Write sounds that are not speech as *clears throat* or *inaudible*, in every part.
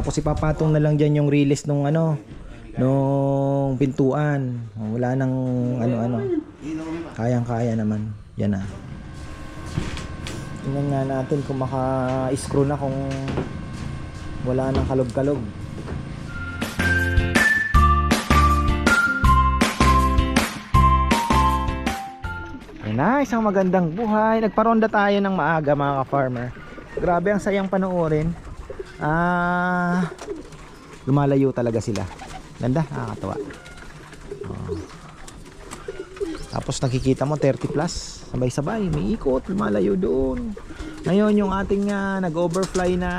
Tapos ipapatong na lang dyan yung release nung ano, nung pintuan. Wala nang ano-ano. Kayang-kaya naman. Yan na. Tingnan nga natin kung maka-screw na kung wala nang kalog-kalog. Yan na, isang magandang buhay. Nagparonda tayo ng maaga mga ka-farmer. Grabe ang sayang panoorin. Ah, lumalayo talaga sila. Ganda, nakakatawa. Oh. Tapos nakikita mo 30 plus, sabay-sabay, may ikot, lumalayo doon. Ngayon yung ating ah, nag-overfly na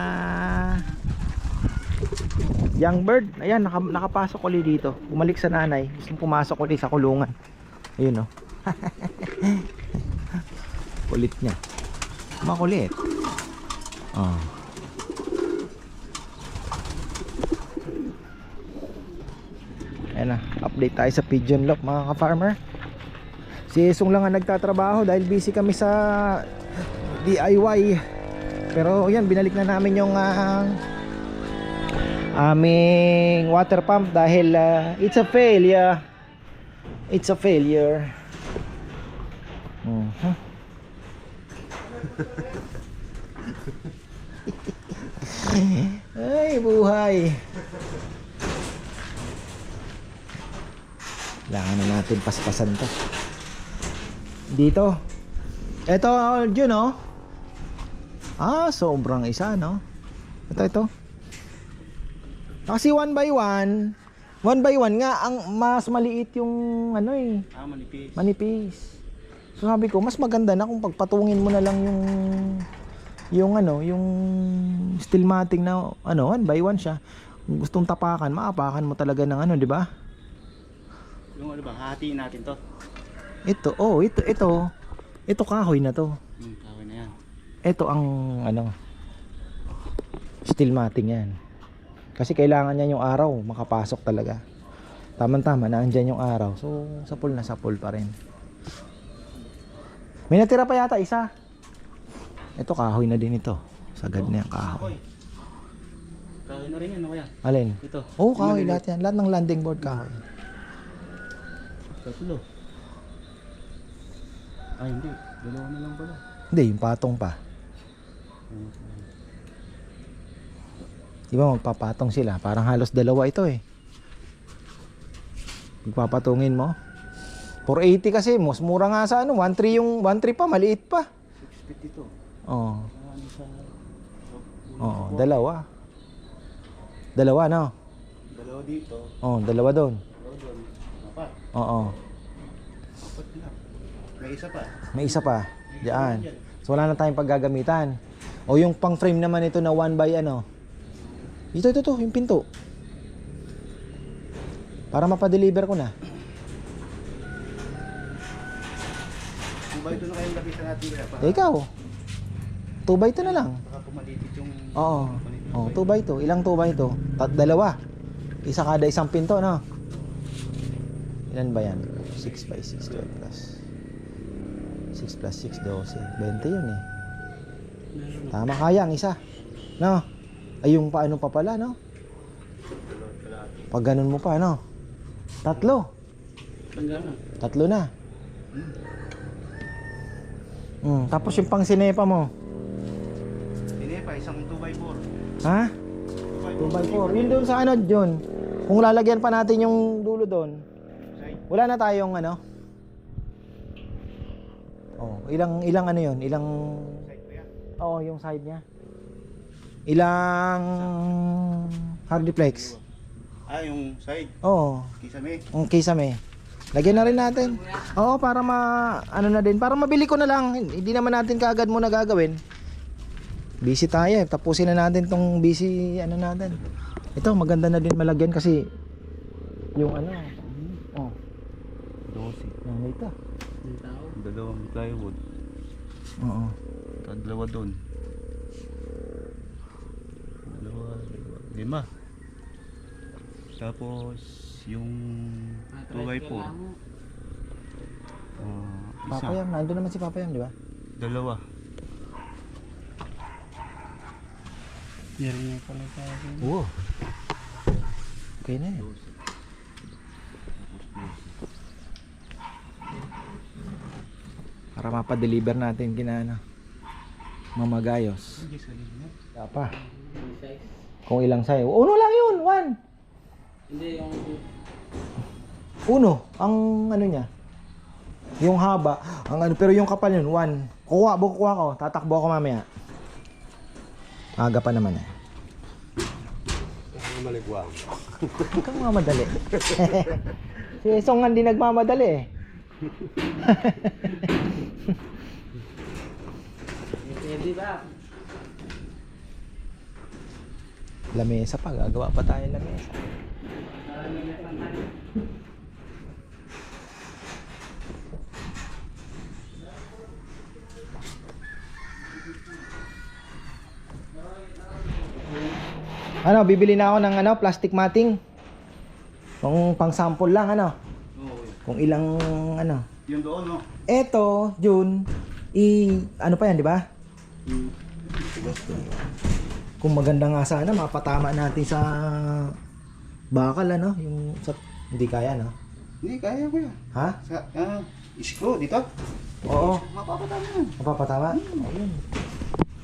young bird, ayan, naka, nakapasok ulit dito. Bumalik sa nanay, gusto pumasok ulit sa kulungan. Ayun oh. *laughs* Kulit niya. Makulit. Oh. Ayan na, update tayo sa pigeon lock mga ka-farmer. Si Esong lang ang nagtatrabaho dahil busy kami sa DIY. Pero yan, binalik na namin yung ah, aming water pump dahil ah, it's a failure. It's a failure. Mhm. *laughs* Ay, buhay. Kailangan na natin paspasan to. Dito. Ito, Jun, oh. Ah, sobrang isa, no? Ito, ito. Kasi one by one, one by one nga, ang mas maliit yung, ano eh, Ah, manipis. manipis. So sabi ko, mas maganda na kung pagpatungin mo na lang yung yung ano, yung steel matting na ano, one by one siya. Kung gustong tapakan, maapakan mo talaga ng ano, di ba? Yung ano ba, hahatiin natin to. Ito, oh, ito, ito. Ito kahoy na to. Hmm, kawin na yan. Ito ang ano, steel matting yan. Kasi kailangan niya yung araw, makapasok talaga. Tama-tama, naandyan yung araw. So, sapul na sapul pa rin. May natira pa yata isa. Ito kahoy na din ito. Sagad na yung kahoy. Hoy. Kawin na rin yan, ano kaya? Alin? Ito. Oo, oh, kahoy lahat yan. Lahat ng landing board kahoy. Tatlo. Ay, hindi. Dalawa na lang pala. Hindi, yung patong pa. Di ba magpapatong sila? Parang halos dalawa ito eh. Magpapatungin mo. 480 kasi, mas mura nga sa ano, 13 yung 13 pa, maliit pa. 652. Oo. Sa... Oo, dalawa. Dalawa no? Dalawa dito. Oo, dalawa doon. Dalawa doon. Oo. Apat. May isa pa. May isa pa. Diyan. So wala na tayong paggagamitan. O yung pang frame naman ito na 1 by ano. Ito, ito, ito, yung pinto. Para mapadeliver ko na. Ba ito na kayong lapisan natin para, Eh, ikaw. 2 by 2 na lang. baka pumalitit yung... Oo. Oh, 2 by 2. Ilang 2 by 2? Tat dalawa. Isa kada isang pinto, no? Ilan ba yan? 6 by 6, 12 plus. 6 plus 6, 12. 20 yun eh. Tama kaya ang isa. No? Ay yung paano pa pala, no? Pag ganun mo pa, no? Tatlo. Tatlo na. Hmm, tapos yung pang sinepa mo. Hindi pa, isang 2x4. Ha? 2x4. 2x4. Yun doon sa ano, John. Kung lalagyan pa natin yung dulo doon. Wala na tayong ano. Oh, ilang ilang ano 'yon? Ilang. Oo, yung side niya. Ilang hardiplex. Ah, yung side. Oo, Kisame. ang kisame. Lagyan na rin natin. Oo, para ma ano na din, para mabili ko na lang. Hindi naman natin kaagad muna gagawin. Busy tayo. eh. Tapusin na natin tong busy ano natin. Ito maganda na din malagyan kasi yung ano. 12. yung ito. Dalawang plywood. Oo. Dalawa doon. Dalawa, dalawa. Lima. Tapos, yung 2x4. Uh, isa. Papayam, nandun naman si Papayam, di ba? Dalawa. Yan niya pala sa akin. Oo. Okay na yun. Para mapadeliver natin kina ano, mamagayos. Hindi. Wala pa. Kung ilang sayo. Uno lang yun, one. Hindi, yung... Uno, ang ano niya. Yung haba, ang ano, pero yung kapal yun, one. Kuha, buko kuha ko. Tatakbo ako mamaya. Aga pa naman eh. Ang maligwang. Huwag kang mamadali. *laughs* si Songan din nagmamadali eh. *laughs* Pwede *laughs* ba? Lamesa pa, gagawa pa tayo ng lamesa. Ano, bibili na ako ng ano, plastic matting. Kung pang sample lang ano. Oo. Kung ilang ano. Yung doon, no? Eto, June, i ano pa yan, di ba? Kung maganda nga sana, mapatama natin sa bakal ano, yung sa hindi kaya no. Hindi, kaya ko yan. Ha? Sa, ah, screw dito. Oo, Mapapatama yan. mapapatama. Ayun.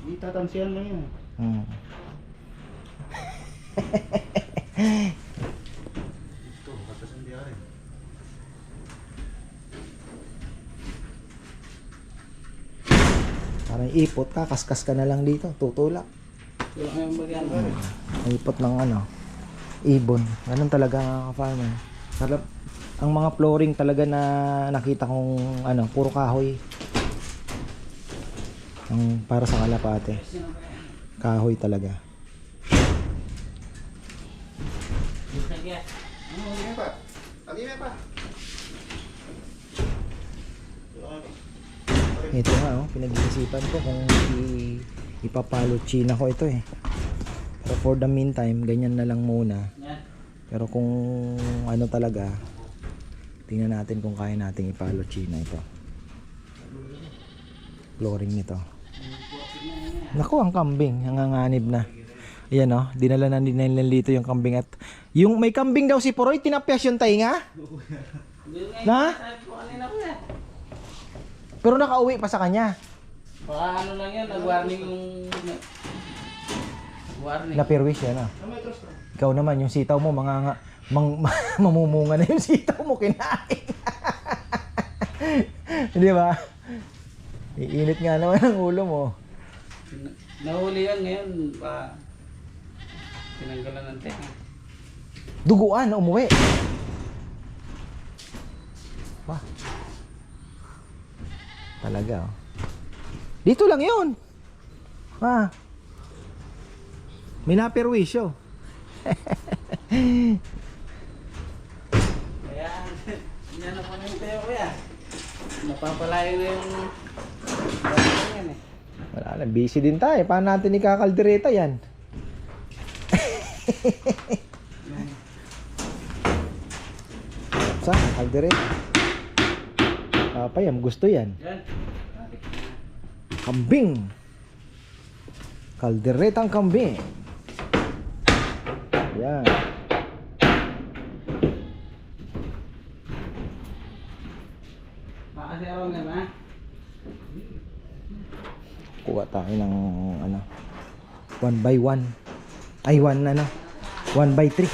Hindi tatansiyan lang yan. Hmm. *laughs* Ito, batas ang biyari. Parang ipot ka, kaskas ka na lang dito, tutulak. Bagyan. Ipot ng ano, ibon. Ganun talaga mga farmer. Sarap. Ang mga flooring talaga na nakita kong ano, puro kahoy. Ang para sa kalapate. Kahoy talaga. Ano, pa. Hindi pa. Ito nga oh, pinag-iisipan ko kung i- ipapalo China ko ito eh. Pero for the meantime, ganyan na lang muna. Pero kung ano talaga, tingnan natin kung kaya nating ipalo China ito. Flooring nito. Naku, ang kambing, nanganganib na. Ayan oh, dinala na dinala dito yung kambing at yung may kambing daw si Poroy, tinapyas yung tainga. Na? Sabi ko kanina ko yan. Pero nakauwi pa sa kanya. Baka ano lang yan, nag-warning yung... Warning. Napirwish yan ah. Ikaw naman, yung sitaw mo, mga nga, mang, *laughs* mamumunga na yung sitaw mo, kinain. *laughs* Di ba? Iinit nga naman ang ulo mo. Nahuli yan ngayon, pa... Tinanggalan ng tenga. Duguan, umuwi. Wah. Talaga, oh. Dito lang yun. Ah. May napirwisyo. Kaya, *laughs* yan na kami tayo kuya. Napapalayo na yung... Eh. Wala na, busy din tayo. Paano natin ikakaldereta yan? Sa, kaldereta. Papayam, gusto yan. Kambing. Kalderetang kambing. Yan. Kuha tayo ng ano. One by one. Ay, one ano. One by three.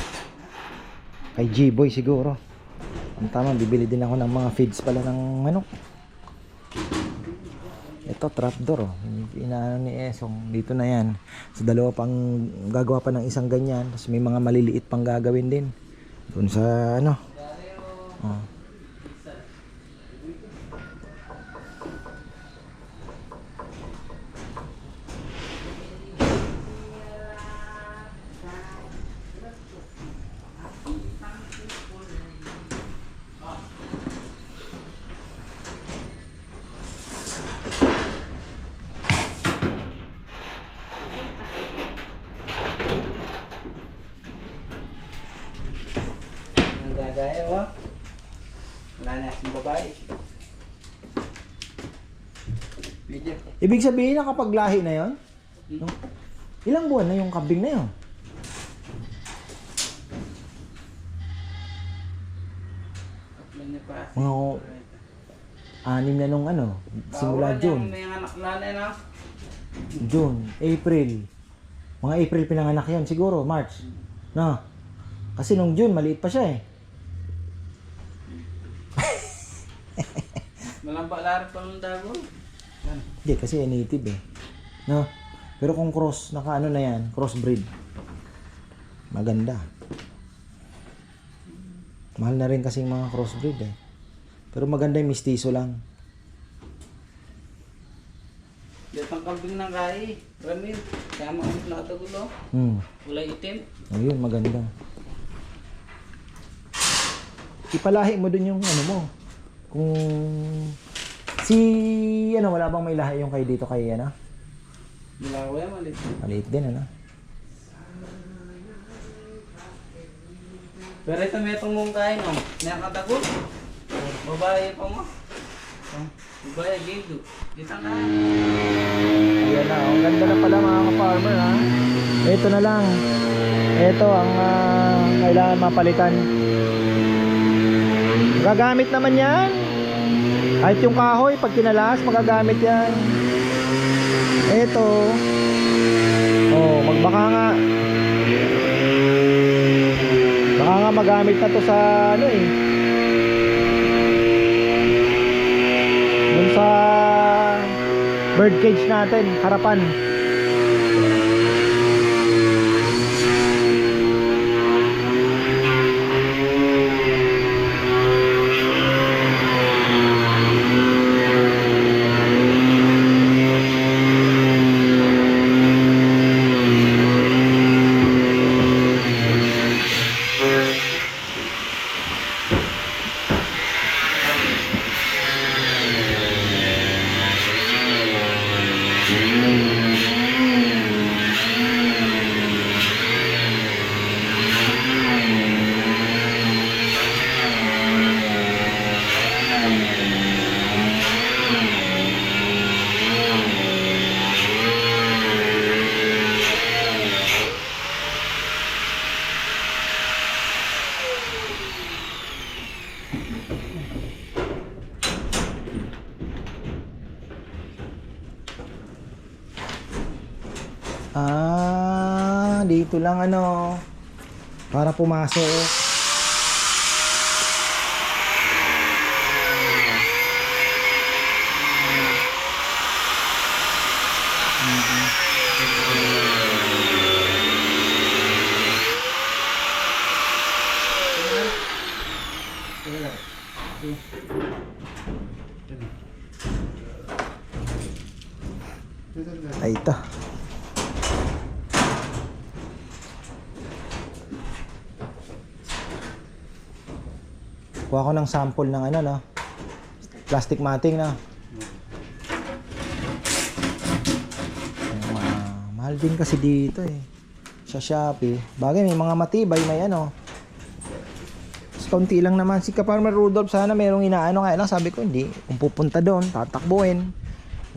Kay G-Boy siguro. Ang tama, bibili din ako ng mga feeds pala ng manok. Ito, trapdoor oh. Inaano ni Esong. Dito na yan. Sa dalawa pang gagawa pa ng isang ganyan. Tapos may mga maliliit pang gagawin din. Doon sa ano. Oh. Ang gagaya mo. Wala na yung babae. Medyo. Ibig sabihin nakapaglahi na yon? Ilang buwan na yung kambing na pa. Mga anim na nung ano, simula June. yung May anak nanay na. June, April. Mga April pinanganak yon siguro, March. No. Kasi nung June, maliit pa siya eh. Malamba lari pa ng dago. Hindi, kasi native eh. No? Pero kung cross, naka ano na yan, crossbreed. Maganda. Mahal na rin kasing mga crossbreed eh. Pero maganda yung mistiso lang. Dito ang kambing ng kai. Ramil. Kaya mga nakatagulo. Hmm. Kulay itim. Ayun, maganda. Ipalahi mo dun yung ano mo. Kung si ano wala bang may lahi yung kay dito kay ano? Mula ko yan malit. Maliit din ano. Pero ito may itong mong kain oh. Nakatagol. Babae pa mo. Oh, Babae dito. Dito na. Ayan na, ang ganda na pala mga ka-farmer ha. Ito na lang. Ito ang ah, kailangan mapalitan. Magagamit naman yan. Kahit yung kahoy, pag kinalas, magagamit yan. Ito. Oh, magbaka nga. Baka nga magamit na to sa ano eh. Dun sa bird cage natin, harapan. Ah, dito lang ano. Para pumasok. Ay, ito. Kuha ko ng sample ng ano, no? Plastic matting, no? Ah, mahal din kasi dito, eh. Sa Shopee. Bagay, may mga matibay, may ano. Mas lang naman. Si Kaparmer Rudolph, sana merong inaano. Kaya lang, sabi ko, hindi. Kung pupunta doon, tatakbuhin.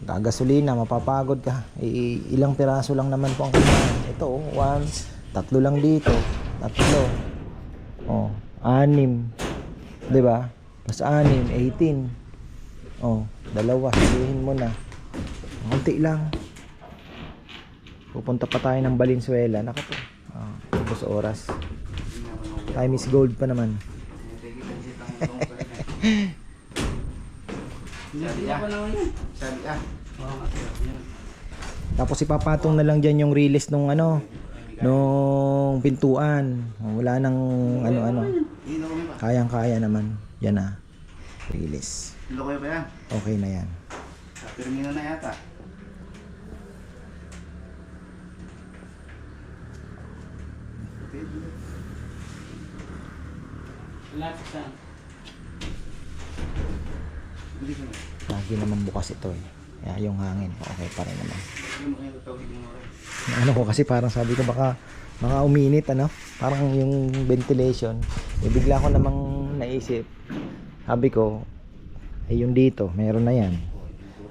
Gagasolina, mapapagod ka. I- ilang piraso lang naman po ang kailangan. Ito, oh, one, tatlo lang dito. Tatlo. Oh, anim. 'Di ba? Plus anim, 18. Oh, dalawa, sabihin mo na. Kunti lang. Pupunta pa tayo ng Valenzuela. Nako po. Ah, ubos oras. Time is gold pa naman. *laughs* Tapos ipapatong na lang diyan yung release nung ano, nung pintuan. Wala nang ano-ano. Kayang-kaya naman. Yan na. Release. Loko ba yan? Okay na yan. Sa Firmino na yata. Na. Lagi naman bukas ito eh. Kaya yung hangin, okay pa rin naman. Ano ko kasi parang sabi ko baka baka uminit ano, parang yung ventilation. Eh, bigla ko namang naisip. Sabi ko, eh yung dito, meron na yan.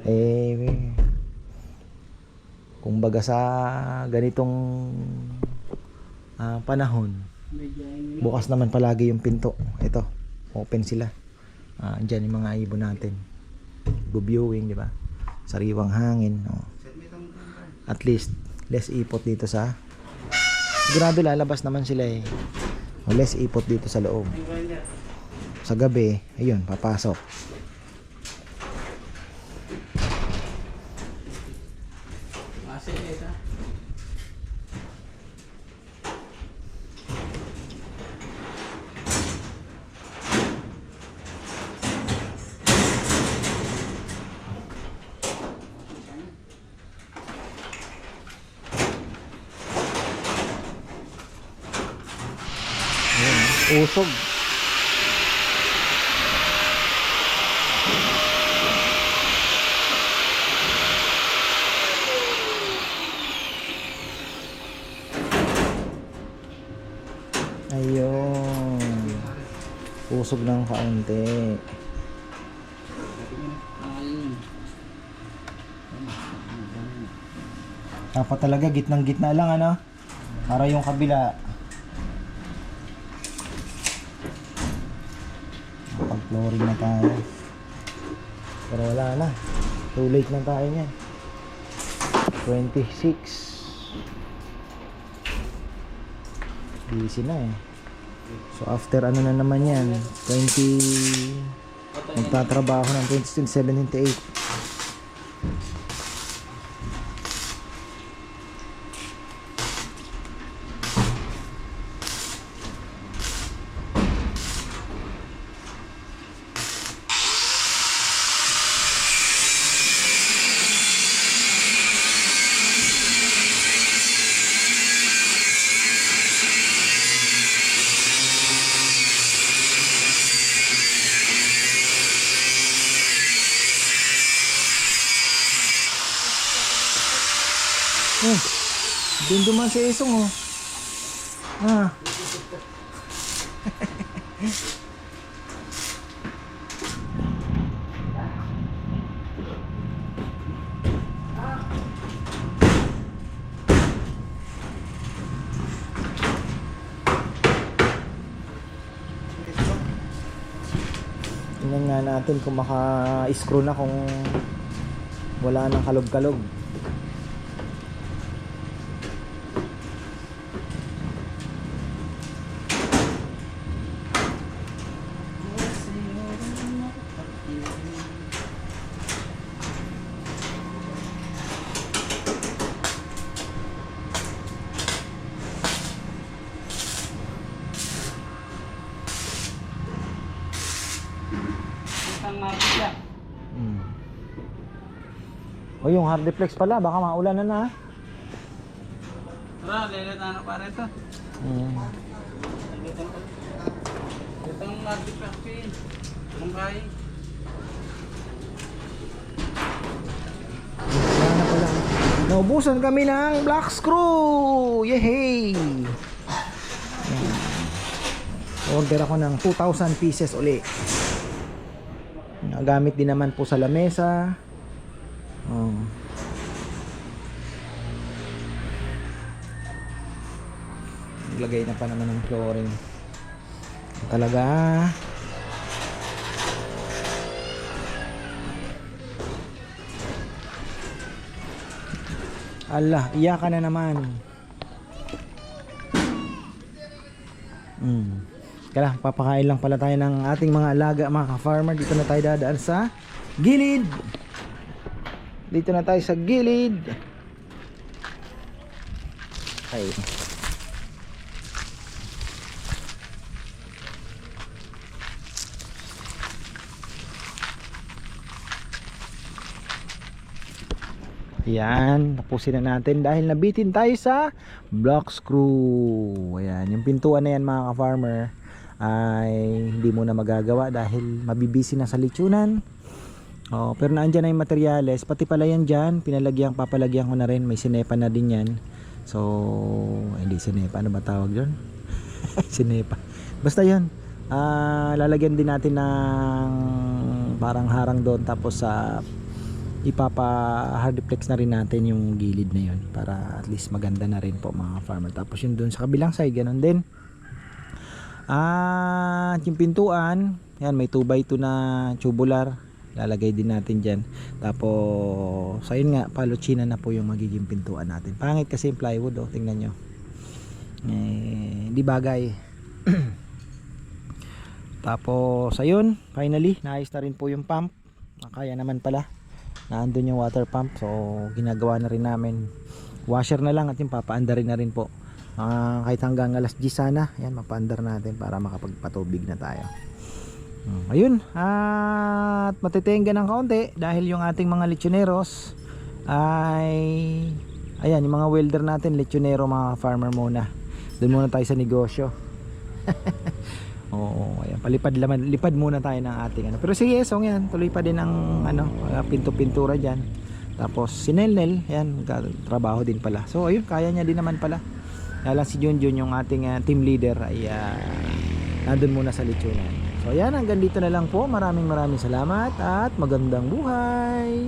Eh Kumbaga sa ganitong ah, panahon, bukas naman palagi yung pinto. Ito, open sila. Ah, andyan yung mga ibon natin. Buviewing, di ba? Sariwang hangin. Oh. At least, less ipot dito sa... Sigurado lalabas naman sila eh. O less ipot dito sa loob. Sa gabi, ayun, papasok. Masih ito. Ayun, usog. Ayun. Usog ng kaunti. Dapat talaga gitnang gitna lang ano. Para yung kabila. Pag-flooring na tayo. Pero wala na. Too late na tayo niyan. 26. Busy na eh. So after ano na naman yan, 20 magtatrabaho ng 27, 78. Oh, doon duman si Esong oh. Ah. Tingnan nga natin kung maka-screw na kung wala nang kalog-kalog. Yung hard deflex pala, baka maulan na na. Wala, lilita na pa. Hmm. Ito ang mag-dipakpin. Ang bahay. Wala na pala. Naubusan kami ng black screw! Yehey! Order ako ng 2,000 pieces uli. Nagamit din naman po sa lamesa. Oh. Naglagay na pa naman ng flooring. Talaga. Allah, iyakan na naman. Hmm. Kaya papakain lang pala tayo ng ating mga alaga mga ka-farmer. Dito na tayo dadaan sa gilid. Dito na tayo sa gilid. Ay. Yan, tapusin na natin dahil nabitin tayo sa block screw. Ayan, yung pintuan na yan mga ka-farmer ay hindi mo na magagawa dahil mabibisi na sa litsunan. Oh, pero naandyan na yung materyales, pati pala yan dyan, pinalagyan, papalagyan ko na rin, may sinepa na din yan. So, hindi sinepa, ano ba tawag doon? *laughs* sinepa. Basta yun, ah, lalagyan din natin ng parang harang doon. Tapos sa ipapa hard na rin natin yung gilid na yun para at least maganda na rin po mga farmer. Tapos yung dun sa kabilang side ganun din. At yung pintuan yan may 2x2 na tubular lalagay din natin dyan. Tapos ayun nga paluchina na po yung magiging pintuan natin. Pangit kasi yung plywood oh tingnan nyo. Eh, di bagay. *clears throat* Tapos ayun finally naayos na rin po yung pump. Kaya naman pala naandun yung water pump. So ginagawa na rin namin. Washer na lang at yung papaanda rin na rin po. Ah, kahit hanggang alas 10 sana yan mapaandar natin para makapagpatubig na tayo ayun at matitenga ng kaunti dahil yung ating mga lechoneros ay ayan yung mga welder natin lechonero mga farmer muna doon muna tayo sa negosyo *laughs* Oo, ayan, palipad laman, lipad muna tayo ng ating ano. Pero sige, so yan, tuloy pa din ang ano, pinto-pintura diyan. Tapos si Nelnel, yan, trabaho din pala. So ayun, kaya niya din naman pala. Lang si Junjun yung ating uh, team leader ay uh, nandun muna sa lechonan. So ayan, hanggang dito na lang po. Maraming maraming salamat at magandang buhay.